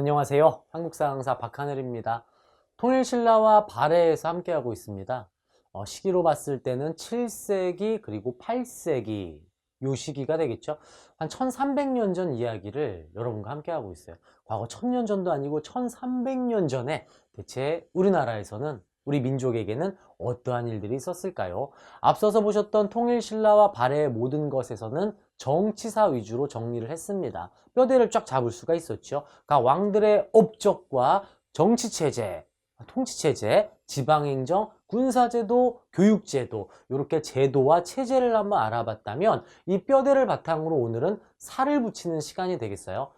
안녕하세요. 한국사 강사 박하늘입니다. 통일신라와 발해에서 함께하고 있습니다. 어, 시기로 봤을 때는 7세기 그리고 8세기 요 시기가 되겠죠. 한 1300년 전 이야기를 여러분과 함께하고 있어요. 과거 1000년 전도 아니고 1300년 전에 대체 우리나라에서는 우리 민족에게는 어떠한 일들이 있었을까요? 앞서서 보셨던 통일신라와 발해의 모든 것에서는 정치사 위주로 정리를 했습니다. 뼈대를 쫙 잡을 수가 있었죠. 각 왕들의 업적과 정치체제, 통치체제, 지방행정, 군사제도, 교육제도 이렇게 제도와 체제를 한번 알아봤다면 이 뼈대를 바탕으로 오늘은 살을 붙이는 시간이 되겠어요.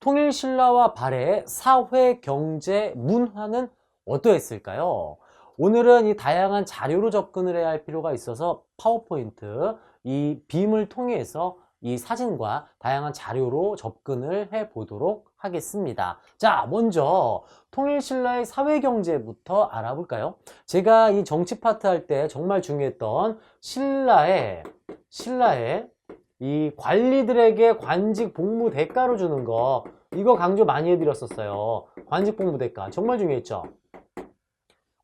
통일신라와 발해의 사회, 경제, 문화는 어떠했을까요? 오늘은 이 다양한 자료로 접근을 해야 할 필요가 있어서 파워포인트, 이 빔을 통해서 이 사진과 다양한 자료로 접근을 해 보도록 하겠습니다. 자, 먼저 통일신라의 사회경제부터 알아볼까요? 제가 이 정치 파트 할 때 정말 중요했던 신라의, 신라의 이 관리들에게 관직 복무 대가로 주는 거, 이거 강조 많이 해드렸었어요. 관직 복무 대가. 정말 중요했죠?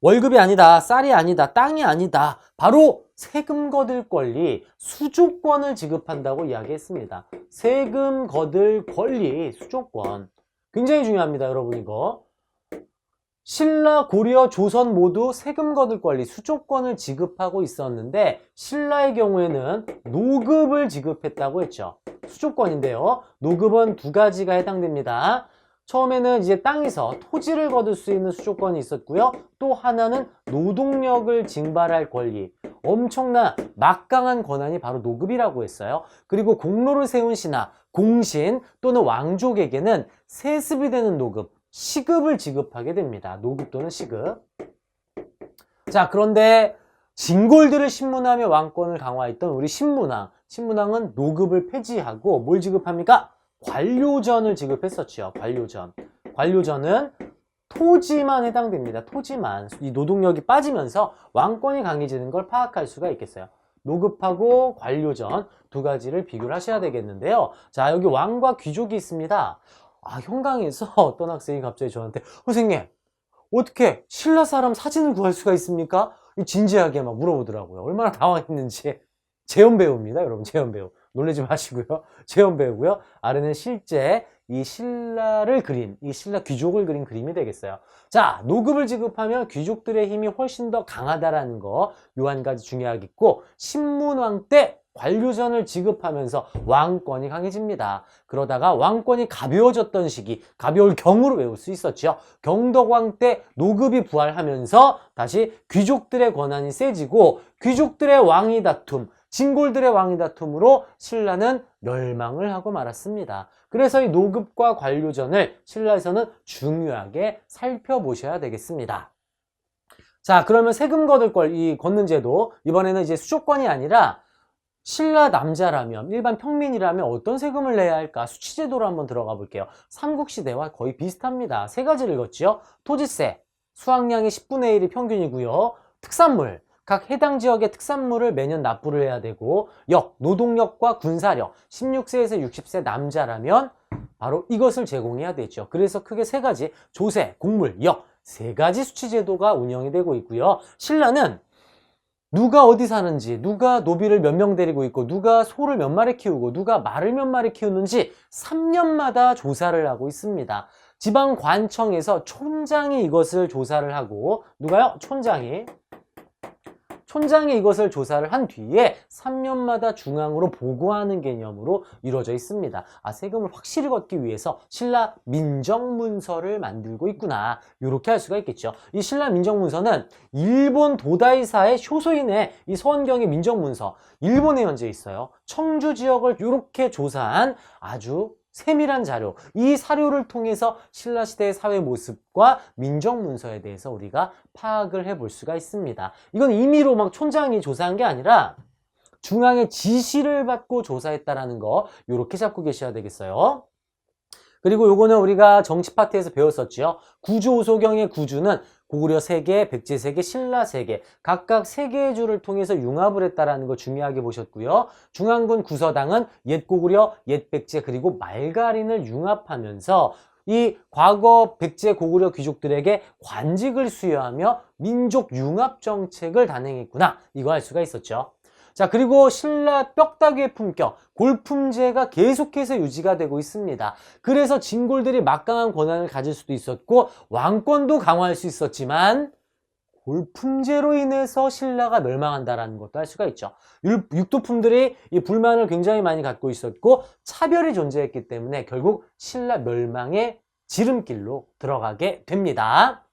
월급이 아니다, 쌀이 아니다, 땅이 아니다. 바로 세금 거둘 권리, 수조권을 지급한다고 이야기했습니다. 세금 거둘 권리, 수조권. 굉장히 중요합니다, 여러분 이거. 신라, 고려, 조선 모두 세금 거둘 권리, 수조권을 지급하고 있었는데 신라의 경우에는 노급을 지급했다고 했죠. 수조권인데요. 노급은 두 가지가 해당됩니다. 처음에는 이제 땅에서 토지를 거둘 수 있는 수조권이 있었고요. 또 하나는 노동력을 징발할 권리. 엄청난 막강한 권한이 바로 노급이라고 했어요. 그리고 공로를 세운 신하, 공신 또는 왕족에게는 세습이 되는 노급, 시급을 지급하게 됩니다. 노급 또는 시급. 자, 그런데 진골들을 신문하며 왕권을 강화했던 우리 신문왕. 신문왕은 노급을 폐지하고 뭘 지급합니까? 관료전을 지급했었죠. 관료전. 관료전은 토지만 해당됩니다. 토지만. 이 노동력이 빠지면서 왕권이 강해지는 걸 파악할 수가 있겠어요. 노급하고 관료전 두 가지를 비교를 하셔야 되겠는데요. 자, 여기 왕과 귀족이 있습니다. 아, 현강에서 어떤 학생이 갑자기 저한테 선생님, 어떻게 신라 사람 사진을 구할 수가 있습니까? 진지하게 막 물어보더라고요. 얼마나 당황했는지. 재현 배우입니다, 여러분. 재현 배우. 놀라지 마시고요. 재현 배우고요. 아래는 실제 이 신라를 그린, 이 신라 귀족을 그린 그림이 되겠어요. 자, 노급을 지급하면 귀족들의 힘이 훨씬 더 강하다라는 거, 요 한 가지 중요하겠고, 신문왕 때 관료전을 지급하면서 왕권이 강해집니다. 그러다가 왕권이 가벼워졌던 시기, 가벼울 경우로 외울 수 있었죠. 경덕왕 때 노급이 부활하면서 다시 귀족들의 권한이 세지고 귀족들의 왕위 다툼, 진골들의 왕위 다툼으로 신라는 멸망을 하고 말았습니다. 그래서 이 노급과 관료전을 신라에서는 중요하게 살펴보셔야 되겠습니다. 자, 그러면 세금 거둘 걸 이 걷는 제도 이번에는 이제 수조권이 아니라 신라 남자라면 일반 평민이라면 어떤 세금을 내야 할까 수치제도로 한번 들어가 볼게요. 삼국시대와 거의 비슷합니다. 세 가지를 걷지요. 토지세, 수확량의 10분의 1이 평균이고요. 특산물, 각 해당 지역의 특산물을 매년 납부를 해야 되고 역, 노동력과 군사력 16세에서 60세 남자라면 바로 이것을 제공해야 되죠. 그래서 크게 세 가지 조세, 곡물, 역 세 가지 수치 제도가 운영이 되고 있고요. 신라는 누가 어디 사는지, 누가 노비를 몇 명 데리고 있고, 누가 소를 몇 마리 키우고, 누가 말을 몇 마리 키우는지 3년마다 조사를 하고 있습니다. 지방관청에서 촌장이 이것을 조사를 하고, 누가요? 촌장이. 촌장이 이것을 조사를 한 뒤에 3년마다 중앙으로 보고하는 개념으로 이루어져 있습니다. 아, 세금을 확실히 걷기 위해서 신라 민정문서를 만들고 있구나. 이렇게 할 수가 있겠죠. 이 신라 민정문서는 일본 도다이사의 효소인의 이 서원경의 민정문서, 일본에 현재 있어요. 청주 지역을 이렇게 조사한 아주 세밀한 자료, 이 사료를 통해서 신라시대의 사회 모습과 민정 문서에 대해서 우리가 파악을 해볼 수가 있습니다. 이건 임의로 막 촌장이 조사한 게 아니라 중앙의 지시를 받고 조사했다라는 거 이렇게 잡고 계셔야 되겠어요. 그리고 요거는 우리가 정치 파트에서 배웠었죠. 구주오소경의 구주는 고구려 세계, 백제 세계, 신라 세계 각각 세 개의 주를 통해서 융합을 했다라는 거 중요하게 보셨고요. 중앙군 구서당은 옛 고구려, 옛 백제 그리고 말가린을 융합하면서 이 과거 백제 고구려 귀족들에게 관직을 수여하며 민족 융합 정책을 단행했구나. 이거 알 수가 있었죠. 자, 그리고 신라 뼈다귀의 품격, 골품제가 계속해서 유지가 되고 있습니다. 그래서 진골들이 막강한 권한을 가질 수도 있었고, 왕권도 강화할 수 있었지만, 골품제로 인해서 신라가 멸망한다라는 것도 알 수가 있죠. 율- 육도품들이 이 불만을 굉장히 많이 갖고 있었고, 차별이 존재했기 때문에 결국 신라 멸망의 지름길로 들어가게 됩니다.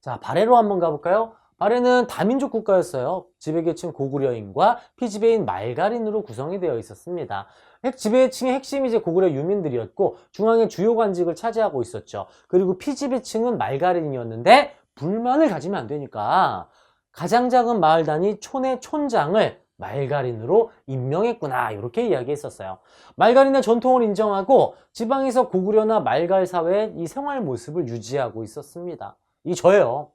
자, 발해로 한번 가볼까요? 발해는 다민족 국가였어요. 지배계층 고구려인과 피지배인 말가린으로 구성이 되어 있었습니다. 핵, 지배층의 핵심이 이제 고구려 유민들이었고 중앙의 주요 관직을 차지하고 있었죠. 그리고 피지배층은 말가린이었는데 불만을 가지면 안 되니까 가장 작은 마을 단위 촌의 촌장을 말가린으로 임명했구나 이렇게 이야기했었어요. 말갈인의 전통을 인정하고 지방에서 고구려나 말갈 사회의 이 생활 모습을 유지하고 있었습니다. 이 저예요.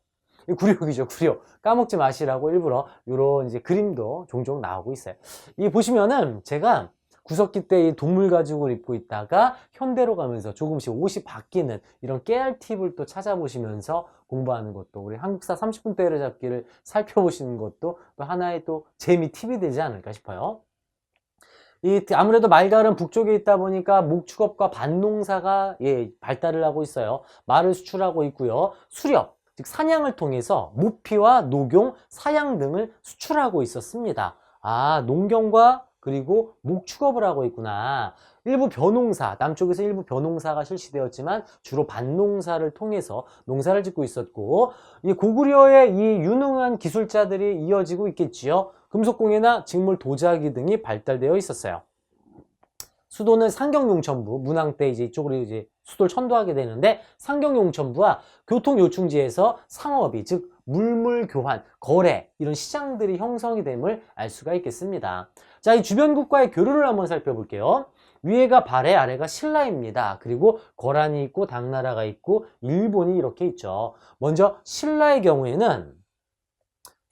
이 구력이죠, 구력. 까먹지 마시라고 일부러 이런 이제 그림도 종종 나오고 있어요. 이 보시면은 제가 구석기 때 이 동물 가죽을 입고 있다가 현대로 가면서 조금씩 옷이 바뀌는 이런 깨알 팁을 또 찾아보시면서 공부하는 것도 우리 한국사 30분 때려잡기를 살펴보시는 것도 또 하나의 또 재미 팁이 되지 않을까 싶어요. 이 아무래도 말갈은 북쪽에 있다 보니까 목축업과 밭농사가 예, 발달을 하고 있어요. 말을 수출하고 있고요. 수렵, 즉 사냥을 통해서 모피와 녹용, 사양 등을 수출하고 있었습니다. 아, 농경과 그리고 목축업을 하고 있구나. 일부 벼농사, 남쪽에서 일부 벼농사가 실시되었지만 주로 밭농사를 통해서 농사를 짓고 있었고 이 고구려의 이 유능한 기술자들이 이어지고 있겠지요. 금속공예나 직물 도자기 등이 발달되어 있었어요. 수도는 상경용천부, 문왕 때 이제 이쪽으로 이제 수도를 천도하게 되는데 상경용천부와 교통요충지에서 상업이 즉 물물 교환, 거래 이런 시장들이 형성이 됨을 알 수가 있겠습니다. 자, 이 주변국과의 교류를 한번 살펴볼게요. 위에가 발해, 아래가 신라입니다. 그리고 거란이 있고 당나라가 있고 일본이 이렇게 있죠. 먼저 신라의 경우에는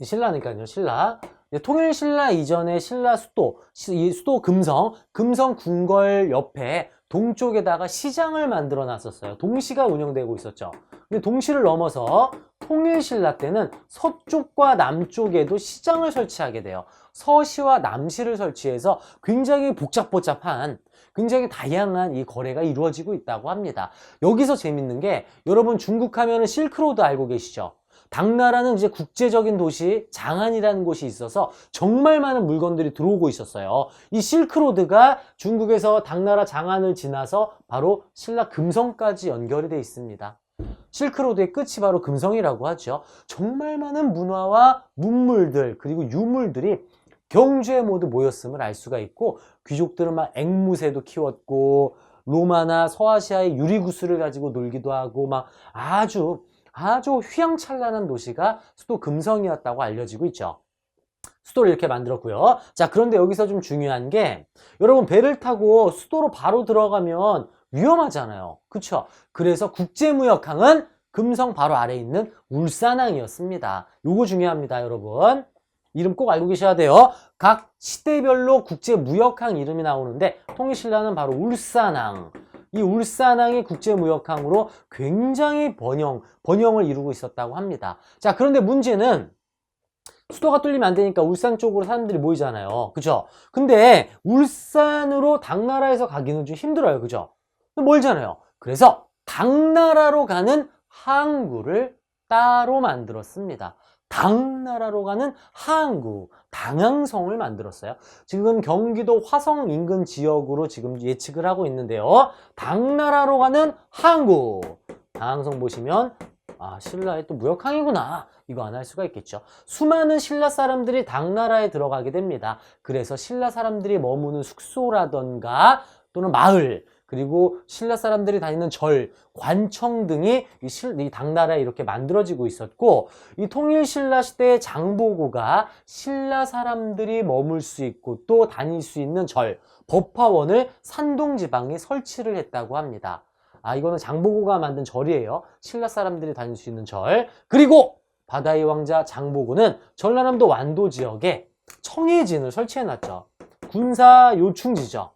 신라니까요, 신라. 통일 신라 이전에 신라 수도, 수도 금성, 금성 궁궐 옆에 동쪽에다가 시장을 만들어 놨었어요. 동시가 운영되고 있었죠. 근데 동시를 넘어서 통일 신라 때는 서쪽과 남쪽에도 시장을 설치하게 돼요. 서시와 남시를 설치해서 굉장히 복잡복잡한 굉장히 다양한 이 거래가 이루어지고 있다고 합니다. 여기서 재밌는 게 여러분 중국 하면은 실크로드 알고 계시죠? 당나라는 이제 국제적인 도시 장안이라는 곳이 있어서 정말 많은 물건들이 들어오고 있었어요. 이 실크로드가 중국에서 당나라 장안을 지나서 바로 신라 금성까지 연결이 돼 있습니다. 실크로드의 끝이 바로 금성이라고 하죠. 정말 많은 문화와 문물들 그리고 유물들이 경주에 모두 모였음을 알 수가 있고 귀족들은 막 앵무새도 키웠고 로마나 서아시아의 유리구슬을 가지고 놀기도 하고 막 아주 아주 휘황찬란한 도시가 수도 금성이었다고 알려지고 있죠. 수도를 이렇게 만들었고요. 자, 그런데 여기서 좀 중요한 게 여러분 배를 타고 수도로 바로 들어가면 위험하잖아요. 그쵸? 그래서 국제무역항은 금성 바로 아래에 있는 울산항이었습니다. 요거 중요합니다, 여러분. 이름 꼭 알고 계셔야 돼요. 각 시대별로 국제무역항 이름이 나오는데 통일신라는 바로 울산항. 이 울산항이 국제무역항으로 굉장히 번영, 번영을 이루고 있었다고 합니다. 자, 그런데 문제는 수도가 뚫리면 안 되니까 울산 쪽으로 사람들이 모이잖아요. 그죠? 근데 울산으로 당나라에서 가기는 좀 힘들어요. 그죠? 멀잖아요. 그래서 당나라로 가는 항구를 따로 만들었습니다. 당나라로 가는 항구, 당항성을 만들었어요. 지금 경기도 화성 인근 지역으로 지금 예측을 하고 있는데요. 당나라로 가는 항구. 당항성 보시면 아, 신라의 또 무역항이구나. 이거 안 할 수가 있겠죠. 수많은 신라 사람들이 당나라에 들어가게 됩니다. 그래서 신라 사람들이 머무는 숙소라던가 또는 마을, 그리고 신라 사람들이 다니는 절, 관청 등이 이, 실, 이 당나라에 이렇게 만들어지고 있었고, 이 통일 신라 시대의 장보고가 신라 사람들이 머물 수 있고 또 다닐 수 있는 절, 법화원을 산동 지방에 설치를 했다고 합니다. 아, 이거는 장보고가 만든 절이에요. 신라 사람들이 다닐 수 있는 절. 그리고 바다의 왕자 장보고는 전라남도 완도 지역에 청해진을 설치해 놨죠. 군사 요충지죠.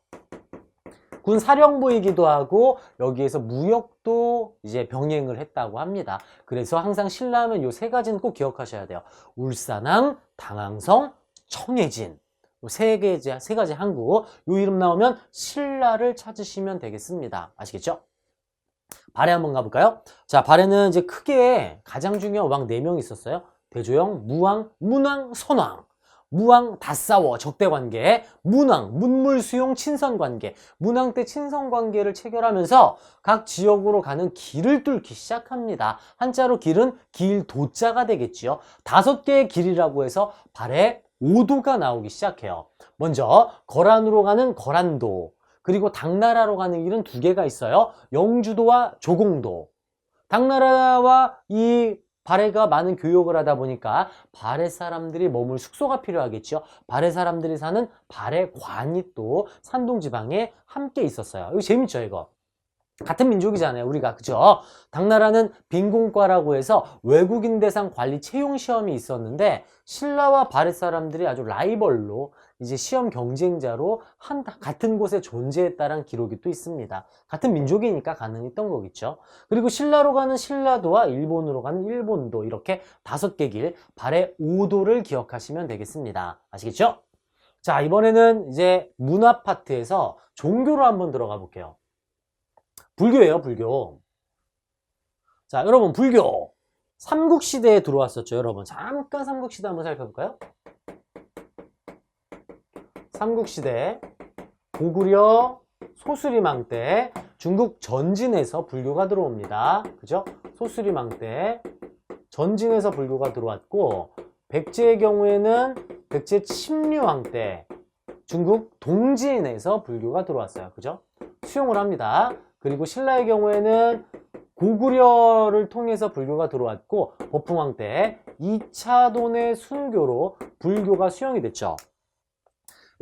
군 사령부이기도 하고 여기에서 무역도 이제 병행을 했다고 합니다. 그래서 항상 신라하면 요 세 가지는 꼭 기억하셔야 돼요. 울산항, 당항성, 청해진. 요세 가지, 세 가지 항구. 요 이름 나오면 신라를 찾으시면 되겠습니다. 아시겠죠? 발해 한번 가볼까요? 자, 발해는 이제 크게 가장 중요한 왕 4명 있었어요. 대조영, 무왕, 문왕, 선왕. 무왕 다 싸워 적대 관계, 문왕 문물 수용 친선 관계, 문왕 때 친선 관계를 체결하면서 각 지역으로 가는 길을 뚫기 시작합니다. 한자로 길은 길 도자가 되겠지요. 다섯 개의 길이라고 해서 발에 오도가 나오기 시작해요. 먼저 거란으로 가는 거란도, 그리고 당나라로 가는 길은 두 개가 있어요. 영주도와 조공도. 당나라와 이 발해가 많은 교역을 하다 보니까 발해 사람들이 머물 숙소가 필요하겠죠. 발해 사람들이 사는 발해관이 또 산동 지방에 함께 있었어요. 이거 재밌죠, 이거. 같은 민족이잖아요, 우리가. 그죠? 당나라는 빈공과라고 해서 외국인 대상 관리 채용 시험이 있었는데 신라와 발해 사람들이 아주 라이벌로 이제 시험 경쟁자로 한 같은 곳에 존재했다는 기록이 또 있습니다. 같은 민족이니까 가능했던 거겠죠. 그리고 신라로 가는 신라도와 일본으로 가는 일본도 이렇게 다섯 개 길, 발해 5도를 기억하시면 되겠습니다. 아시겠죠? 자, 이번에는 이제 문화 파트에서 종교로 한번 들어가 볼게요. 불교예요, 불교. 자, 여러분, 불교. 삼국시대에 들어왔었죠, 여러분. 잠깐 삼국시대 한번 살펴볼까요? 삼국시대, 고구려, 소수리망 때 중국 전진에서 불교가 들어옵니다. 그죠? 소수리망 때 전진에서 불교가 들어왔고, 백제의 경우에는 백제 침류왕 때 중국 동진에서 불교가 들어왔어요. 그죠? 수용을 합니다. 그리고 신라의 경우에는 고구려를 통해서 불교가 들어왔고 법흥왕 때 2차 돈의 순교로 불교가 수용이 됐죠.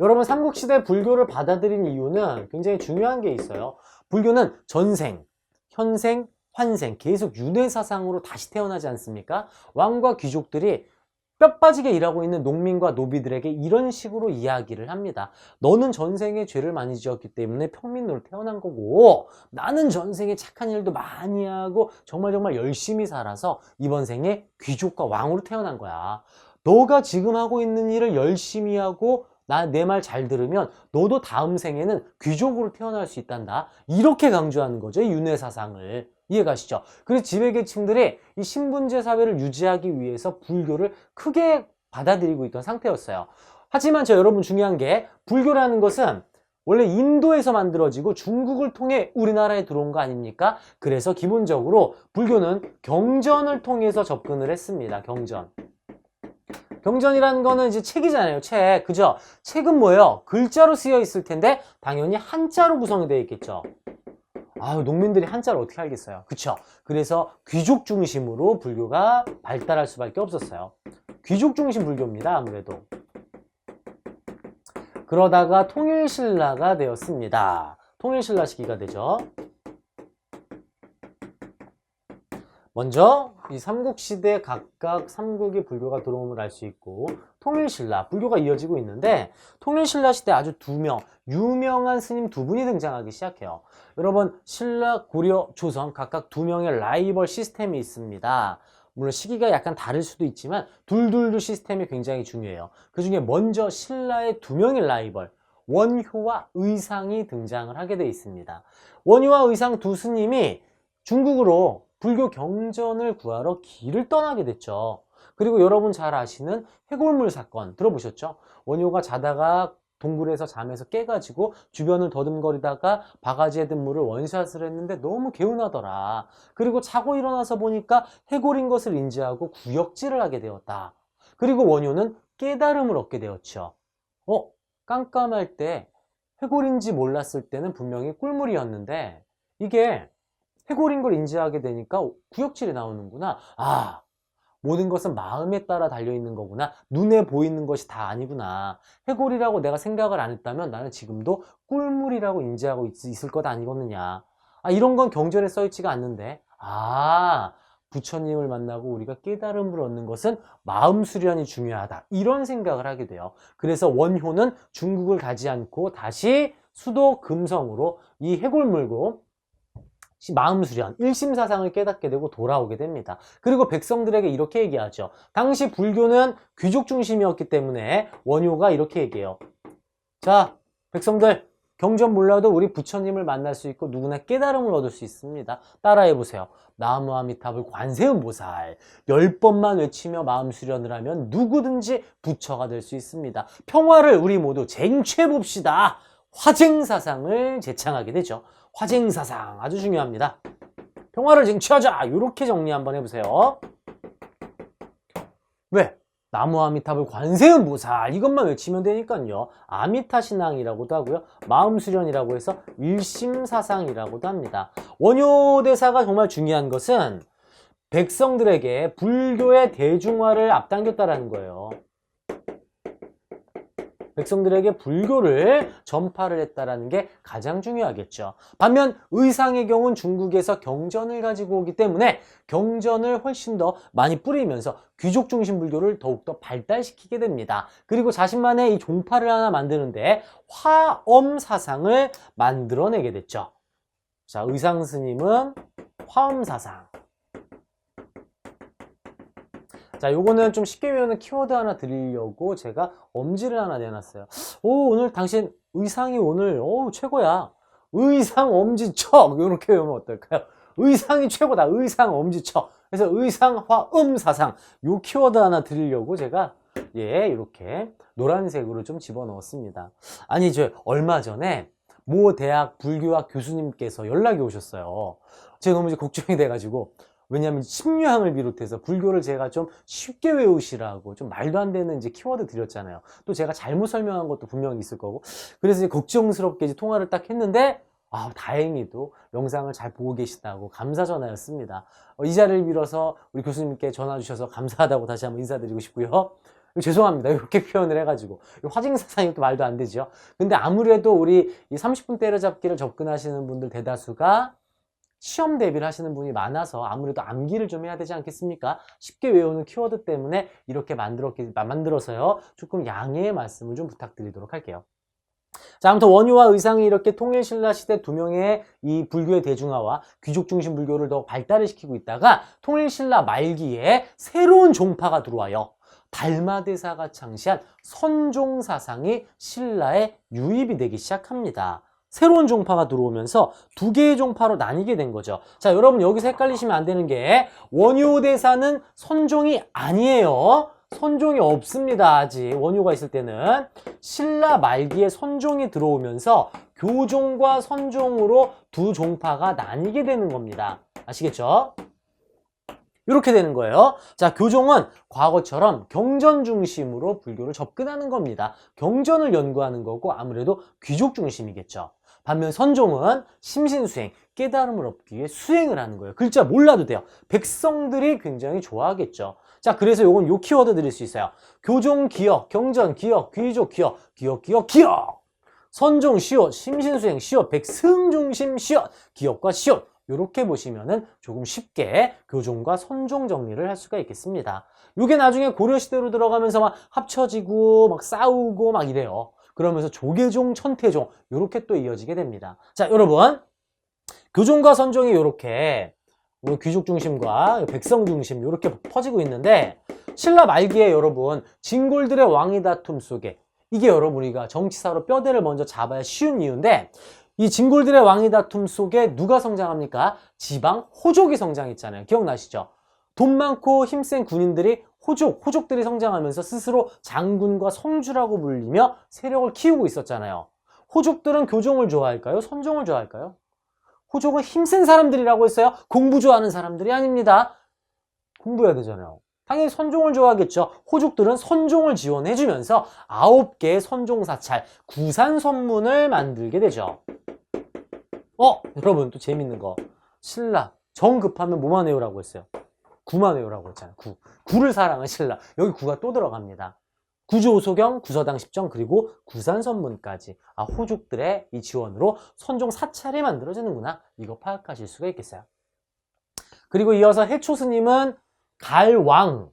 여러분 삼국시대 불교를 받아들인 이유는 굉장히 중요한 게 있어요. 불교는 전생, 현생, 환생 계속 윤회 사상으로 다시 태어나지 않습니까? 왕과 귀족들이 뼈 빠지게 일하고 있는 농민과 노비들에게 이런 식으로 이야기를 합니다. 너는 전생에 죄를 많이 지었기 때문에 평민으로 태어난 거고 나는 전생에 착한 일도 많이 하고 정말 정말 열심히 살아서 이번 생에 귀족과 왕으로 태어난 거야. 너가 지금 하고 있는 일을 열심히 하고 나 내 말 잘 들으면 너도 다음 생에는 귀족으로 태어날 수 있단다. 이렇게 강조하는 거죠. 윤회 사상을. 이해가시죠? 그래서 지배계층들이 이 신분제 사회를 유지하기 위해서 불교를 크게 받아들이고 있던 상태였어요. 하지만 저 여러분 중요한 게 불교라는 것은 원래 인도에서 만들어지고 중국을 통해 우리나라에 들어온 거 아닙니까? 그래서 기본적으로 불교는 경전을 통해서 접근을 했습니다. 경전. 경전이라는 거는 이제 책이잖아요. 책. 그죠? 책은 뭐예요? 글자로 쓰여 있을 텐데 당연히 한자로 구성이 되어 있겠죠. 아유, 농민들이 한자를 어떻게 알겠어요? 그쵸? 그래서 귀족 중심으로 불교가 발달할 수밖에 없었어요. 귀족 중심 불교입니다, 아무래도. 그러다가 통일신라가 되었습니다. 통일신라 시기가 되죠. 먼저 이 삼국시대 각각 삼국의 불교가 들어옴을 알 수 있고 통일신라 불교가 이어지고 있는데 통일신라 시대 아주 두 명 유명한 스님 두 분이 등장하기 시작해요. 여러분 신라, 고려, 조선 각각 두 명의 라이벌 시스템이 있습니다. 물론 시기가 약간 다를 수도 있지만 둘둘둘 시스템이 굉장히 중요해요. 그 중에 먼저 신라의 두 명의 라이벌 원효와 의상이 등장을 하게 되어 있습니다. 원효와 의상 두 스님이 중국으로 불교 경전을 구하러 길을 떠나게 됐죠. 그리고 여러분 잘 아시는 해골물 사건 들어보셨죠? 원효가 자다가 동굴에서 잠에서 깨가지고 주변을 더듬거리다가 바가지에 든 물을 원샷을 했는데 너무 개운하더라. 그리고 자고 일어나서 보니까 해골인 것을 인지하고 구역질을 하게 되었다. 그리고 원효는 깨달음을 얻게 되었죠. 어? 깜깜할 때 해골인지 몰랐을 때는 분명히 꿀물이었는데 이게 해골인 걸 인지하게 되니까 구역질이 나오는구나. 아, 모든 것은 마음에 따라 달려있는 거구나. 눈에 보이는 것이 다 아니구나. 해골이라고 내가 생각을 안 했다면 나는 지금도 꿀물이라고 인지하고 있, 을 것 아니겠느냐. 아, 이런 건 경전에 써있지가 않는데. 아, 부처님을 만나고 우리가 깨달음을 얻는 것은 마음 수련이 중요하다. 이런 생각을 하게 돼요. 그래서 원효는 중국을 가지 않고 다시 수도 금성으로 이 해골 물고 시- 마음 수련, 일심사상을 깨닫게 되고 돌아오게 됩니다. 그리고 백성들에게 이렇게 얘기하죠. 당시 불교는 귀족 중심이었기 때문에 원효가 이렇게 얘기해요. 자, 백성들, 경전 몰라도 우리 부처님을 만날 수 있고 누구나 깨달음을 얻을 수 있습니다. 따라해 보세요. 나무 아미탑을 관세음 보살 열 번만 외치며 마음 수련을 하면 누구든지 부처가 될 수 있습니다. 평화를 우리 모두 쟁취해 봅시다. 화쟁 사상을 제창하게 되죠. 화쟁사상 아주 중요합니다. 평화를 쟁취하자. 이렇게 정리 한번 해보세요. 왜? 나무 아미탑을 관세음 보살 이것만 외치면 되니까요. 아미타 신앙이라고도 하고요. 마음 수련이라고 해서 일심사상이라고도 합니다. 원효 대사가 정말 중요한 것은 백성들에게 불교의 대중화를 앞당겼다라는 거예요. 백성들에게 불교를 전파를 했다라는 게 가장 중요하겠죠. 반면 의상의 경우는 중국에서 경전을 가지고 오기 때문에 경전을 훨씬 더 많이 뿌리면서 귀족 중심 불교를 더욱더 발달시키게 됩니다. 그리고 자신만의 이 종파를 하나 만드는데 화엄 사상을 만들어내게 됐죠. 자, 의상 스님은 화엄 사상. 자, 요거는 좀 쉽게 외우는 키워드 하나 드리려고 제가 엄지를 하나 내놨어요. 오, 오늘 당신 의상이 오늘, 오, 최고야. 의상 엄지척. 요렇게 외우면 어떨까요? 의상이 최고다. 의상 엄지척. 그래서 의상 화음 사상. 요 키워드 하나 드리려고 제가, 예, 이렇게 노란색으로 좀 집어넣었습니다. 아니, 저, 얼마 전에 모 대학 불교학 교수님께서 연락이 오셨어요. 제가 너무 이제 걱정이 돼가지고, 왜냐하면 심유항을 비롯해서 불교를 제가 좀 쉽게 외우시라고 좀 말도 안 되는 이제 키워드 드렸잖아요. 또 제가 잘못 설명한 것도 분명히 있을 거고. 그래서 이제 걱정스럽게 이제 통화를 딱 했는데, 아, 다행히도 영상을 잘 보고 계시다고 감사 전화였습니다. 어, 이 자리를 빌어서 우리 교수님께 전화 주셔서 감사하다고 다시 한번 인사드리고 싶고요. 죄송합니다. 이렇게 표현을 해가지고. 화징사상이 또 말도 안 되죠. 근데 아무래도 우리 이 30분 때려잡기를 접근하시는 분들 대다수가 시험 대비를 하시는 분이 많아서 아무래도 암기를 좀 해야 되지 않겠습니까? 쉽게 외우는 키워드 때문에 이렇게 만들었기, 만들어서요. 조금 양해의 말씀을 좀 부탁드리도록 할게요. 자, 아무튼 원효와 의상이 이렇게 통일신라 시대 두 명의 이 불교의 대중화와 귀족 중심 불교를 더 발달을 시키고 있다가 통일신라 말기에 새로운 종파가 들어와요. 달마대사가 창시한 선종 사상이 신라에 유입이 되기 시작합니다. 새로운 종파가 들어오면서 두 개의 종파로 나뉘게 된 거죠. 자, 여러분 여기서 헷갈리시면 안 되는 게 원효 대사는 선종이 아니에요. 선종이 없습니다. 아직 원효가 있을 때는 신라 말기에 선종이 들어오면서 교종과 선종으로 두 종파가 나뉘게 되는 겁니다. 아시겠죠? 이렇게 되는 거예요. 자, 교종은 과거처럼 경전 중심으로 불교를 접근하는 겁니다. 경전을 연구하는 거고 아무래도 귀족 중심이겠죠. 반면 선종은 심신수행, 깨달음을 얻기 위해 수행을 하는 거예요. 글자 몰라도 돼요. 백성들이 굉장히 좋아하겠죠. 자, 그래서 요건 요 키워드 드릴 수 있어요. 교종 기억, 경전 기억, 귀족 기억, 기억, 기억, 기억. 선종 시옷, 심신수행 시옷, 백승 중심 시옷, 기억과 시옷. 이렇게 보시면은 조금 쉽게 교종과 선종 정리를 할 수가 있겠습니다. 이게 나중에 고려시대로 들어가면서 막 합쳐지고 막 싸우고 막 이래요. 그러면서 조계종, 천태종 이렇게 또 이어지게 됩니다. 자, 여러분 교종과 선종이 이렇게 귀족 중심과 백성 중심 이렇게 퍼지고 있는데 신라 말기에 여러분 진골들의 왕위 다툼 속에 이게 여러분 우리가 정치사로 뼈대를 먼저 잡아야 쉬운 이유인데 이 진골들의 왕위 다툼 속에 누가 성장합니까? 지방 호족이 성장했잖아요. 기억나시죠? 돈 많고 힘센 군인들이 호족, 호족들이 성장하면서 스스로 장군과 성주라고 불리며 세력을 키우고 있었잖아요. 호족들은 교종을 좋아할까요? 선종을 좋아할까요? 호족은 힘센 사람들이라고 했어요. 공부 좋아하는 사람들이 아닙니다. 공부해야 되잖아요. 당연히 선종을 좋아하겠죠. 호족들은 선종을 지원해주면서 아홉 개의 선종 사찰, 구산 선문을 만들게 되죠. 어, 여러분 또 재밌는 거. 신라 정 급하면 뭐만 외우라고 했어요? 구만 외우라고 했잖아요. 구. 구를 사랑한 신라. 여기 구가 또 들어갑니다. 구조소경, 구서당 십정, 그리고 구산선문까지. 아, 호족들의 이 지원으로 선종 사찰이 만들어지는구나. 이거 파악하실 수가 있겠어요. 그리고 이어서 해초 스님은 갈왕,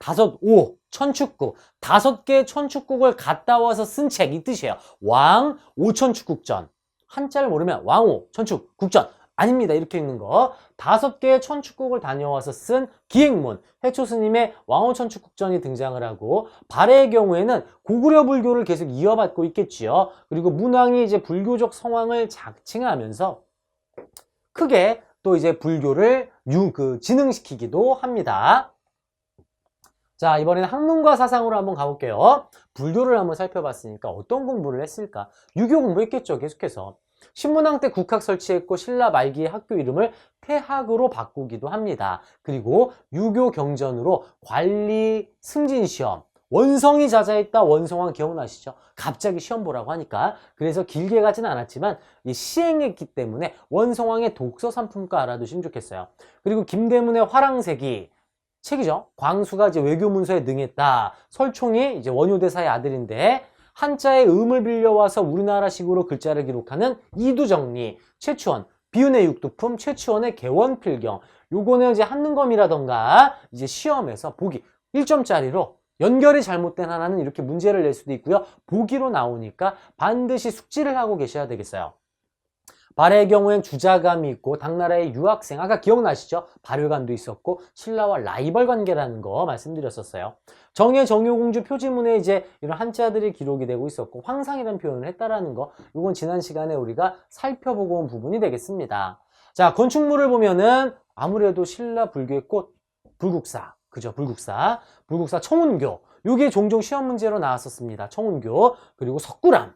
다섯 오, 천축국. 다섯 개의 천축국을 갔다 와서 쓴 책 이 뜻이에요. 왕 오천축국전. 한자를 모르면 왕오 천축국전. 아닙니다. 이렇게 읽는 거. 다섯 개의 천축국을 다녀와서 쓴 기행문. 해초 스님의 왕오천축국전이 등장을 하고 발해의 경우에는 고구려 불교를 계속 이어받고 있겠지요. 그리고 문왕이 이제 불교적 성황을 작칭하면서 크게 또 이제 불교를 유, 그, 진흥시키기도 합니다. 자, 이번에는 학문과 사상으로 한번 가볼게요. 불교를 한번 살펴봤으니까 어떤 공부를 했을까? 유교 공부했겠죠, 계속해서. 신문왕 때 국학 설치했고 신라 말기에 학교 이름을 태학으로 바꾸기도 합니다. 그리고 유교 경전으로 관리 승진 시험, 원성이 자자했다 원성왕 기억나시죠? 갑자기 시험 보라고 하니까 그래서 길게 가진 않았지만 이 시행했기 때문에 원성왕의 독서 상품과 알아두시면 좋겠어요. 그리고 김대문의 화랑색이 책이죠. 광수가 이제 외교 문서에 능했다. 설총이 이제 원효대사의 아들인데 한자의 음을 빌려와서 우리나라식으로 글자를 기록하는 이두정리, 최추원, 비운의 육두품, 최추원의 개원필경. 요거는 이제 한능검이라던가 이제 시험에서 보기 1점짜리로 연결이 잘못된 하나는 이렇게 문제를 낼 수도 있고요. 보기로 나오니까 반드시 숙지를 하고 계셔야 되겠어요. 발해의 경우엔 주자감이 있고 당나라의 유학생 아까 기억나시죠? 발효감도 있었고 신라와 라이벌 관계라는 거 말씀드렸었어요. 정의 정효공주 표지문에 이제 이런 한자들이 기록이 되고 있었고 황상이라는 표현을 했다라는 거 이건 지난 시간에 우리가 살펴보고 온 부분이 되겠습니다. 자 건축물을 보면은 아무래도 신라 불교의 꽃 불국사 그죠 불국사 불국사 청운교 요게 종종 시험 문제로 나왔었습니다. 청운교 그리고 석굴암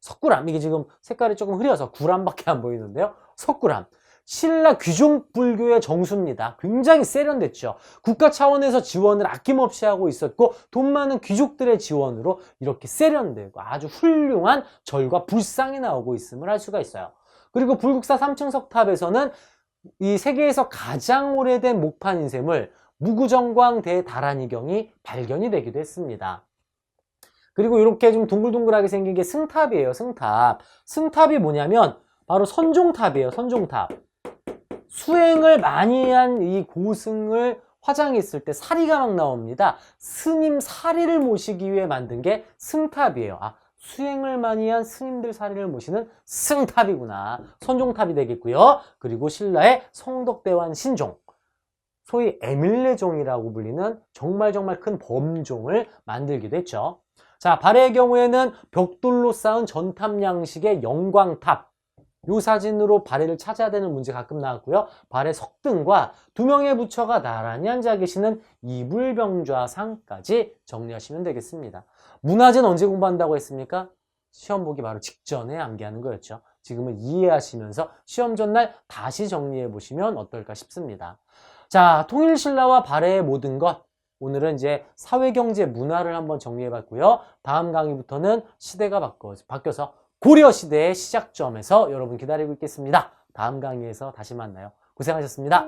석굴암 이게 지금 색깔이 조금 흐려서 구람밖에 안 보이는데요. 석굴암 신라 귀종 불교의 정수입니다. 굉장히 세련됐죠. 국가 차원에서 지원을 아낌없이 하고 있었고 돈 많은 귀족들의 지원으로 이렇게 세련되고 아주 훌륭한 절과 불상이 나오고 있음을 알 수가 있어요. 그리고 불국사 3층 석탑에서는 이 세계에서 가장 오래된 목판 인쇄물 무구정광 대 다란이경이 발견이 되기도 했습니다. 그리고 이렇게 좀 둥글둥글하게 생긴 게 승탑이에요, 승탑. 승탑이 뭐냐면 바로 선종탑이에요, 선종탑. 수행을 많이 한 이 고승을 화장했을 때 사리가 막 나옵니다. 스님 사리를 모시기 위해 만든 게 승탑이에요. 아, 수행을 많이 한 스님들 사리를 모시는 승탑이구나. 선종탑이 되겠고요. 그리고 신라의 성덕대왕 신종. 소위 에밀레종이라고 불리는 정말 정말 큰 범종을 만들기도 했죠. 자, 발해의 경우에는 벽돌로 쌓은 전탑 양식의 영광탑. 요 사진으로 발해를 찾아야 되는 문제 가끔 나왔고요. 발해 석등과 두 명의 부처가 나란히 앉아 계시는 이불병좌상까지 정리하시면 되겠습니다. 문화재는 언제 공부한다고 했습니까? 시험 보기 바로 직전에 암기하는 거였죠. 지금은 이해하시면서 시험 전날 다시 정리해 보시면 어떨까 싶습니다. 자, 통일신라와 발해의 모든 것. 오늘은 이제 사회, 경제, 문화를 한번 정리해 봤고요. 다음 강의부터는 시대가 바꿔, 바뀌어서 고려 시대의 시작점에서 여러분 기다리고 있겠습니다. 다음 강의에서 다시 만나요. 고생하셨습니다.